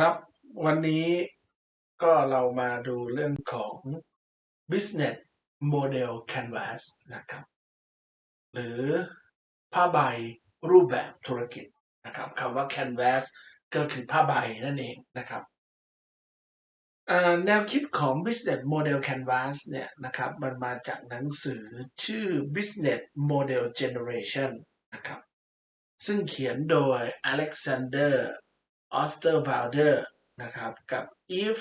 ครับวันนี้ก็เรามาดูเรื่องของ business model canvas นะครับ หรือผ้าใบรูปแบบธุรกิจนะครับคำว่า canvas ก็คือผ้าใบนั่นเองนะครับแนวคิดของ business model canvas เนี่ยนะครับมันมาจากหนังสือชื่อ business model generation นะครับซึ่งเขียนโดย Alexander Osterwalder นะครับกับอีฟ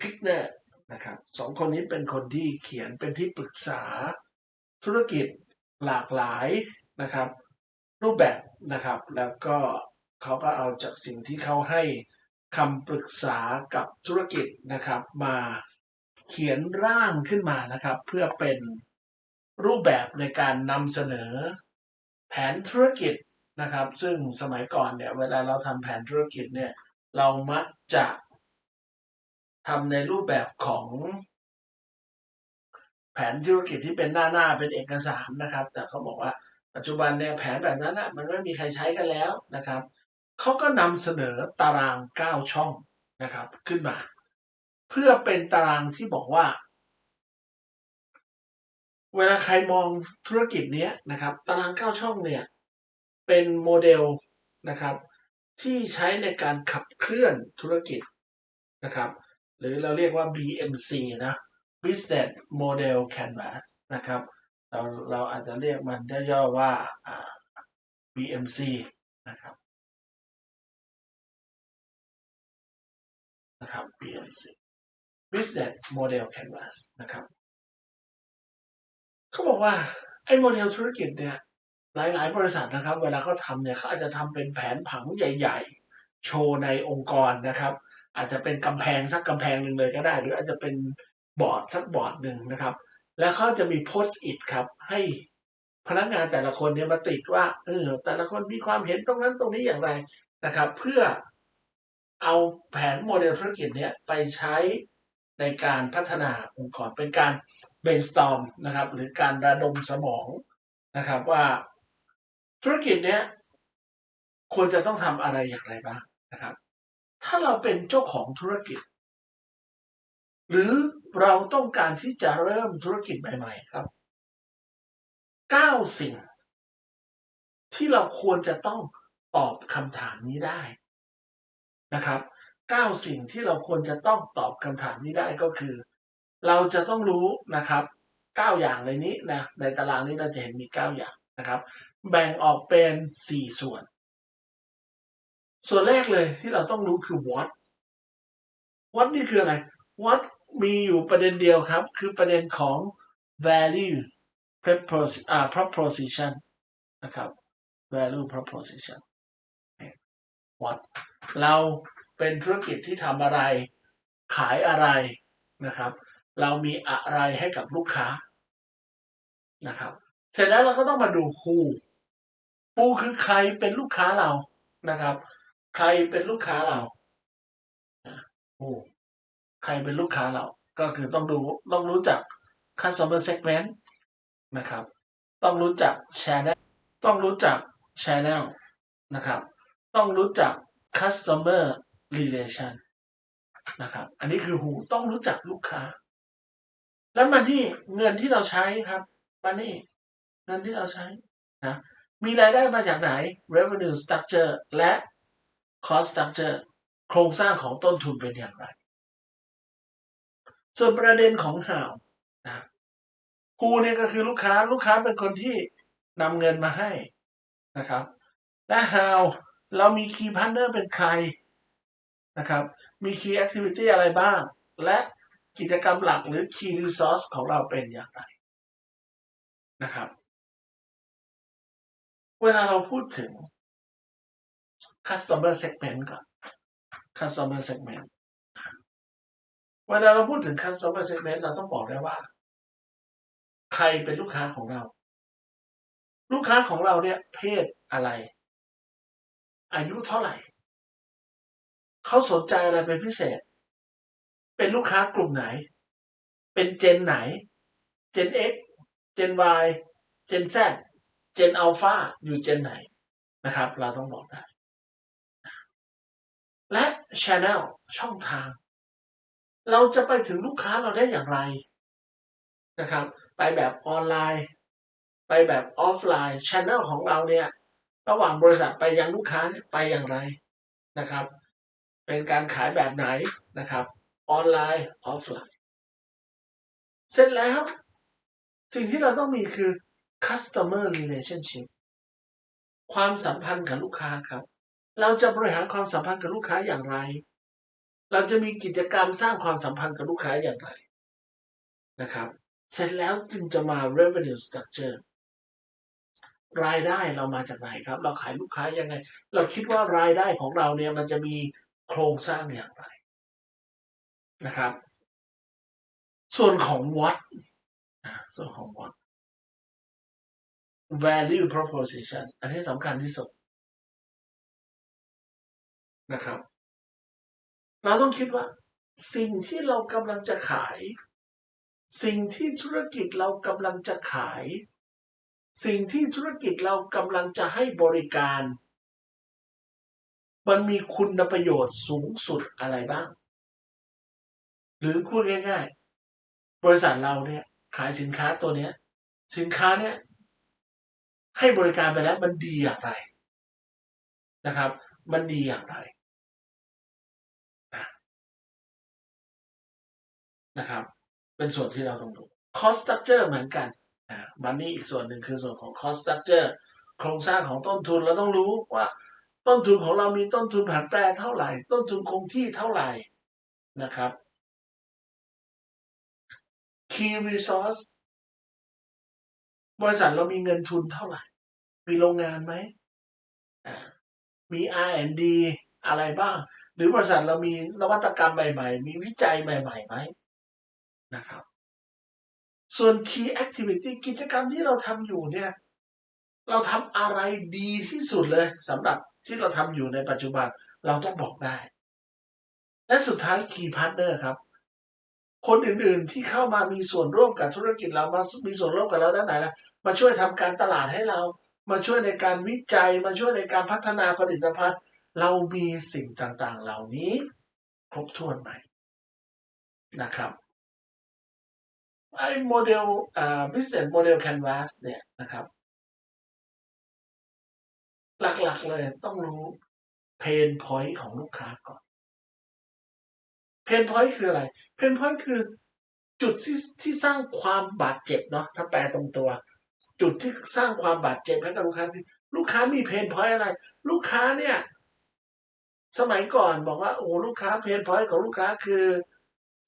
พิกเนอร์นะครับสองคนนี้เป็นคนที่เขียนเป็นที่ปรึกษาธุรกิจหลากหลายนะครับ รูปแบบนะครับ แล้วก็เขาก็เอาจากสิ่งที่เขาให้คำปรึกษากับธุรกิจนะครับ มาเขียนร่างขึ้นมานะครับ เพื่อเป็นรูปแบบในการนำเสนอ แผนธุรกิจ นะครับ ซึ่งสมัยก่อนเนี่ยเวลาเราทำแผนธุรกิจเนี่ยเรามักจะทำในรูปแบบของแผนธุรกิจที่เป็นหน้าหน้าเป็นเอกสารนะครับ แต่เขาบอกว่าปัจจุบันเนี่ยแผนแบบนั้นนะมันไม่มีใครใช้กันแล้วนะครับเขาก็นำเสนอตารางเก้าช่องนะครับ ขึ้นมา เพื่อเป็นตารางที่บอกว่า เวลาใครมองธุรกิจเนี้ยนะครับ ตารางเก้าช่องเนี่ย เป็นโมเดลนะครับ ที่ใช้ในการขับเคลื่อนธุรกิจนะครับ หรือเราเรียกว่า BMC นะ Business Model Canvas นะครับเราเราอาจจะเรียกมันย่อๆว่า BMC นะครับนะครับ BMC Business Model Canvas นะครับ เขาบอกว่า ไอ้โมเดลธุรกิจเนี่ย หลาย ๆ บริษัทนะครับ เวลาเขาทำเนี่ยเขาอาจจะทำเป็นแผนผังใหญ่ ๆ โชว์ในองค์กรนะครับ อาจจะเป็นกำแพงสักกำแพงหนึ่งเลยก็ได้ หรืออาจจะเป็นบอร์ดสักบอร์ดหนึ่งนะครับ แล้วเขาจะมีโพสต์อิทครับ ให้พนักงานแต่ละคนเนี่ยมาติดว่าเออแต่ละคนมีความเห็นตรงนั้นตรงนี้อย่างไรนะครับ เพื่อเอาแผนโมเดลธุรกิจเนี่ยไปใช้ในการพัฒนาองค์กรเป็นการ brainstorm นะครับ หรือการระดมสมองนะครับว่า ธุรกิจเนี้ยควรจะต้องทำอะไรอย่างไรบ้างนะครับ ถ้าเราเป็นเจ้าของธุรกิจ หรือเราต้องการที่จะเริ่มธุรกิจใหม่ ๆ ครับเก้าสิ่ง ที่เราควรจะต้องตอบคำถามนี้ได้นะครับเก้าสิ่งที่เราควรจะต้องตอบคำถามนี้ได้ก็คือ เราจะต้องรู้นะครับเก้าอย่างในนี้นะในตารางนี้เราจะเห็นมีเก้าอย่าง นะครับแบ่งออกเป็น 4 ส่วน ส่วนแรกเลยที่เราต้องรู้คือ what what นี่คืออะไร what มีอยู่ประเด็นเดียวครับ คือประเด็นของ value proposition นะครับ value proposition what เราเป็นธุรกิจที่ทำอะไร ขายอะไรนะครับ เรามีอะไรให้กับลูกค้านะครับ เสร็จแล้วเราก็ต้องมาดู who ปูคือใครเป็นลูกค้าเรานะครับ ใครเป็นลูกค้าเราโอ้ใครเป็นลูกค้าเรา ก็คือต้องดูต้องรู้จัก customer segment นะครับ ต้องรู้จัก channel ต้องรู้จัก channel นะครับ ต้องรู้จัก customer relation นะครับ อันนี้คือหูต้องรู้จักลูกค้า แล้วมาที่เงินที่เราใช้ครับมานี่ เงินที่เราใช้นะมีรายได้มาจากไหน revenue structure และ cost structure โครงสร้างของต้นทุนเป็นอย่างไร ส่วนประเด็นของ how นะกูเนี่ยก็คือลูกค้าลูกค้าเป็นคนที่นำเงินมาให้นะครับ และ how เรามี key partner เป็นใครนะครับ มี key activity อะไรบ้าง และกิจกรรมหลักหรือ key resource ของเราเป็นอย่างไรนะครับ เวลาเราพูดถึง customer segment ก่อน customer segment เวลาเราพูดถึง customer segment เราต้องบอกได้ว่า ใครเป็นลูกค้าของเรา ลูกค้าของเราเนี่ย เพศอะไร อายุเท่าไหร่ เขาสนใจอะไรเป็นพิเศษ เป็นลูกค้ากลุ่มไหน เป็นเจนไหน เจน X เจน Y เจน Z เจนอัลฟาอยู่เจนไหนนะครับ เราต้องบอกได้ และ channel ช่องทาง เราจะไปถึงลูกค้าเราได้อย่างไรนะครับ ไปแบบออนไลน์ ไปแบบออฟไลน์ channel ของเราเนี่ย ระหว่างบริษัทไปยังลูกค้าไปอย่างไรนะครับ เป็นการขายแบบไหนนะครับ ออนไลน์ออฟไลน์ เสร็จแล้ว สิ่งที่เราต้องมีคือ customer relationship ความสัมพันธ์กับลูกค้าครับ เราจะบริหารความสัมพันธ์กับลูกค้าอย่างไร เราจะมีกิจกรรมสร้างความสัมพันธ์กับลูกค้าอย่างไรนะครับ เสร็จแล้วจึงจะมา revenue structure รายได้เรามาจากไหนครับ เราขายลูกค้ายังไง เราคิดว่ารายได้ของเราเนี่ยมันจะมีโครงสร้างอย่างไรนะครับ ส่วนของ what ส่วนของ what value proposition อันนี้สำคัญที่สุดนะครับ เราต้องคิดว่า สิ่งที่เรากำลังจะขาย สิ่งที่ธุรกิจเรากำลังจะขาย สิ่งที่ธุรกิจเรากำลังจะให้บริการ มันมีคุณประโยชน์สูงสุดอะไรบ้าง หรือพูดง่าย ๆ บริษัทเราเนี่ยขายสินค้าตัวเนี้ย สินค้าเนี่ย ให้บริการไปแล้วมันดีอย่างไรนะครับ มันดีอย่างไรนะครับ เป็นส่วนที่เราต้องดู cost structure เหมือนกันอ่ามันนี่อีกส่วนหนึ่งคือส่วนของ cost structure โครงสร้างของต้นทุนเราต้องรู้ว่า ต้นทุนของเรามีต้นทุนผันแปรเท่าไหร่ ต้นทุนคงที่เท่าไหร่นะครับ key resource บริษัทเรามีเงินทุนเท่าไหร่ มีโรงงานไหม มี R&D อะไรบ้าง หรือบริษัทเรามีนวัตกรรมใหม่ ๆ มีวิจัยใหม่ๆไหมนะครับ ส่วน key activity กิจกรรมที่เราทำอยู่เนี่ย เราทำอะไรดีที่สุดเลยสำหรับที่เราทำอยู่ในปัจจุบัน เราต้องบอกได้ และสุดท้าย key partner ครับ คนอื่นๆที่เข้ามามีส่วนร่วมกับธุรกิจเรามามีส่วนร่วมกับเราด้านไหนล่ะมาช่วยทำการตลาดให้เรา มาช่วยในการวิจัย มาช่วยในการพัฒนาผลิตภัณฑ์ เรามีสิ่งต่างๆ เหล่านี้ครบถ้วนไหมนะครับไอ้โมเดลอ่า business model canvas เนี่ยนะครับ หลักๆเลยต้องรู้เพนพอยต์ของลูกค้าก่อนเพนพอยต์คืออะไร เพนพอยต์คือจุดที่ที่สร้างความบาดเจ็บเนาะถ้าแปลตรงตัว จุดที่สร้างความบาดเจ็บให้กับลูกค้าคือลูกค้ามีเพนพอยต์อะไร ลูกค้าเนี่ย สมัยก่อนบอกว่าโอ้ลูกค้าเพนพอยต์ของลูกค้าคือ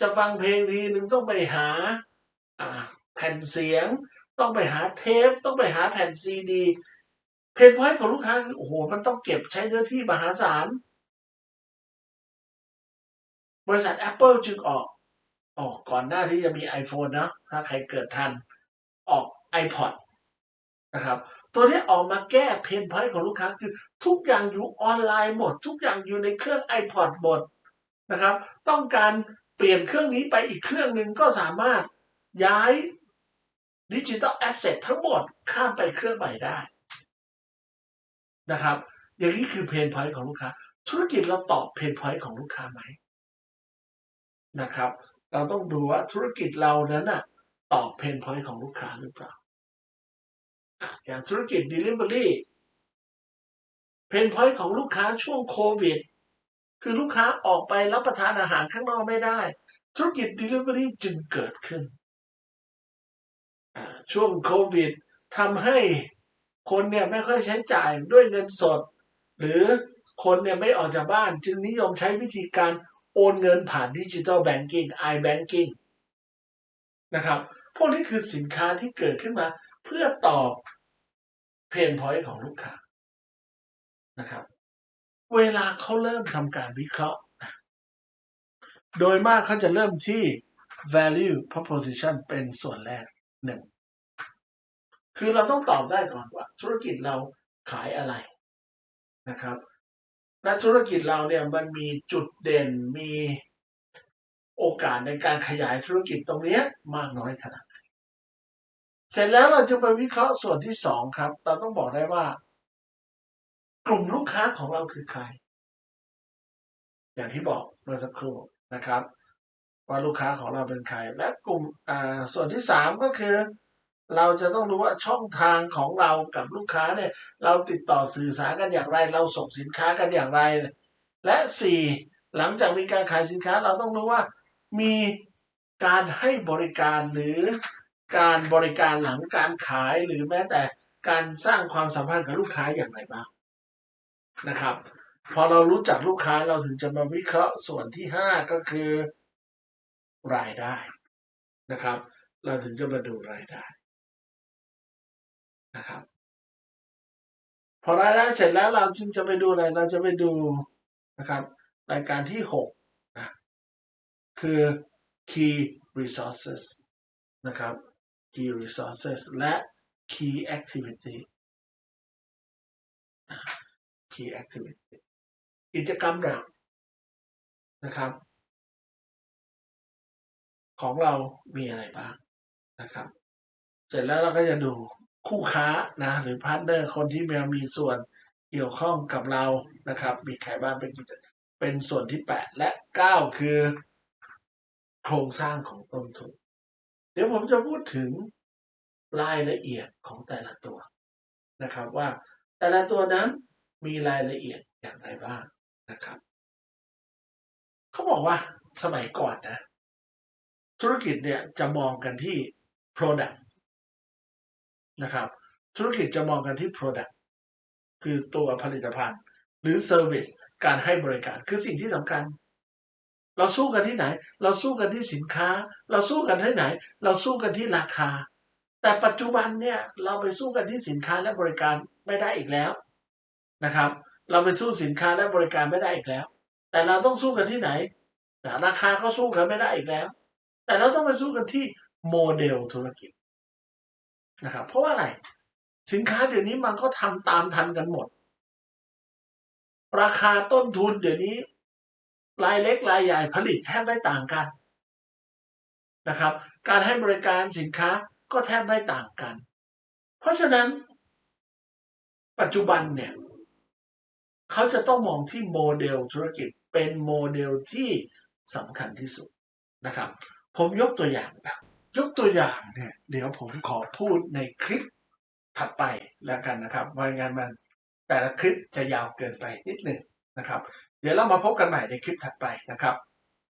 จะฟังเพลงทีหนึ่งต้องไปหาแผ่นเสียง ต้องไปหาเทป ต้องไปหาแผ่นซีดีเพนพอยต์ของลูกค้าคือโอ้โหมันต้องเก็บใช้เนื้อที่มหาศาลบริษัท Apple จึงออก ออกก่อนหน้าที่จะมี iPhone นะถ้าใครเกิดทัน ออก iPod นะครับ ตัวนี้ออกมาแก้เพนพอยต์ของลูกค้าคือทุกอย่างอยู่ออนไลน์หมด ทุกอย่างอยู่ในเครื่อง iPod หมดนะครับ ต้องการเปลี่ยนเครื่องนี้ไปอีกเครื่องหนึ่งก็สามารถย้ายดิจิตอลแอสเซททั้งหมดข้ามไปเครื่องใหม่ได้นะครับ อย่างนี้คือเพนพอยต์ของลูกค้า ธุรกิจเราตอบเพนพอยต์ของลูกค้าไหมนะครับ เราต้องดูว่าธุรกิจเรานั้นน่ะตอบเพนพอยต์ของลูกค้าหรือเปล่าอย่างธุรกิจ Delivery เพนพอยต์ของลูกค้าช่วงโควิด คือลูกค้าออกไปรับประทานอาหารข้างนอกไม่ได้ ธุรกิจ Delivery จึงเกิดขึ้น ช่วงโควิดทำให้คนเนี่ยไม่ค่อยใช้จ่ายด้วยเงินสด หรือคนเนี่ยไม่ออกจากบ้าน จึงนิยมใช้วิธีการ โอนเงินผ่านดิจิทัลแบงกิ้ง i-banking นะครับ พวกนี้คือสินค้าที่เกิดขึ้นมาเพื่อตอบเพนพอยต์ของลูกค้านะครับ เวลาเขาเริ่มทำการวิเคราะห์ โดยมากเขาจะเริ่มที่ value proposition เป็นส่วนแรกหนึ่ง คือเราต้องตอบได้ก่อนว่า ธุรกิจเราขายอะไรนะครับ และธุรกิจเราเนี่ยมันมีจุดเด่นมีโอกาสในการขยายธุรกิจตรงนี้มากน้อยขนาดไหนเสร็จแล้วเราจะไปวิเคราะห์ส่วนที่สองครับ เราต้องบอกได้ว่า กลุ่มลูกค้าของเราคือใคร อย่างที่บอกเมื่อสักครู่นะครับ ว่าลูกค้าของเราเป็นใคร และกลุ่มส่วนที่สามก็คือ เราจะต้องรู้ว่าช่องทางของเรากับลูกค้าเนี่ยเราติดต่อสื่อสารกันอย่างไร เราส่งสินค้ากันอย่างไร และสี่หลังจากมีการขายสินค้าเราต้องรู้ว่ามีการให้บริการหรือการบริการหลังการขายหรือแม้แต่การสร้างความสัมพันธ์กับลูกค้าอย่างไรบ้างนะครับ พอเรารู้จักลูกค้าเราถึงจะมาวิเคราะห์ส่วนที่ห้าก็คือรายได้นะครับ เราถึงจะมาดูรายได้ นะครับ พอรายได้เสร็จแล้วเราจึงจะไปดูอะไรเราจะไปดูนะครับ รายการที่หกนะคือ key resources นะครับ key resources และ key activity key activity กิจกรรมหลักนะครับ ของเรามีอะไรบ้างนะครับ เสร็จแล้วเราก็จะดู คู่ค้านะหรือพาร์ทเนอร์คนที่มามีส่วนเกี่ยวข้องกับเรานะครับ มีใครบ้างเป็นกิจเป็นส่วนที่แปดและเก้าคือ โครงสร้างของต้นทุน เดี๋ยวผมจะพูดถึงรายละเอียดของแต่ละตัวนะครับว่าแต่ละตัวนั้นมีรายละเอียดอย่างไรบ้างนะครับเขาบอกว่าสมัยก่อนนะ ธุรกิจเนี่ยจะมองกันที่ product นะครับ ธุรกิจจะมองกันที่ product คือตัวผลิตภัณฑ์ หรือ service การให้บริการคือสิ่งที่สำคัญ เราสู้กันที่ไหน เราสู้กันที่สินค้า เราสู้กันที่ไหน เราสู้กันที่ราคา แต่ปัจจุบันเนี่ยเราไปสู้กันที่สินค้าและบริการไม่ได้อีกแล้วนะครับ เราไปสู้สินค้าและบริการไม่ได้อีกแล้ว แต่เราต้องสู้กันที่ไหนราคาก็สู้กันไม่ได้อีกแล้ว แต่เราต้องไปสู้กันที่โมเดลธุรกิจ นะครับเพราะว่าอะไรสินค้าเดี๋ยวนี้มันก็ทำตามทันกันหมด ราคาต้นทุนเดี๋ยวนี้รายเล็กรายใหญ่ผลิตแทบไม่ต่างกันนะครับ การให้บริการสินค้าก็แทบไม่ต่างกัน เพราะฉะนั้น ปัจจุบันเนี่ยเขาจะต้องมองที่โมเดลธุรกิจเป็นโมเดลที่สำคัญที่สุดนะครับ ผมยกตัวอย่างนะ ยกตัวอย่างเนี่ย เดี๋ยวผมขอพูดในคลิปถัดไปแล้วกันนะครับไม่งั้นมันแต่ละคลิปจะยาวเกินไปนิดหนึ่งนะครับ เดี๋ยวเรามาพบกันใหม่ในคลิปถัดไปนะครับ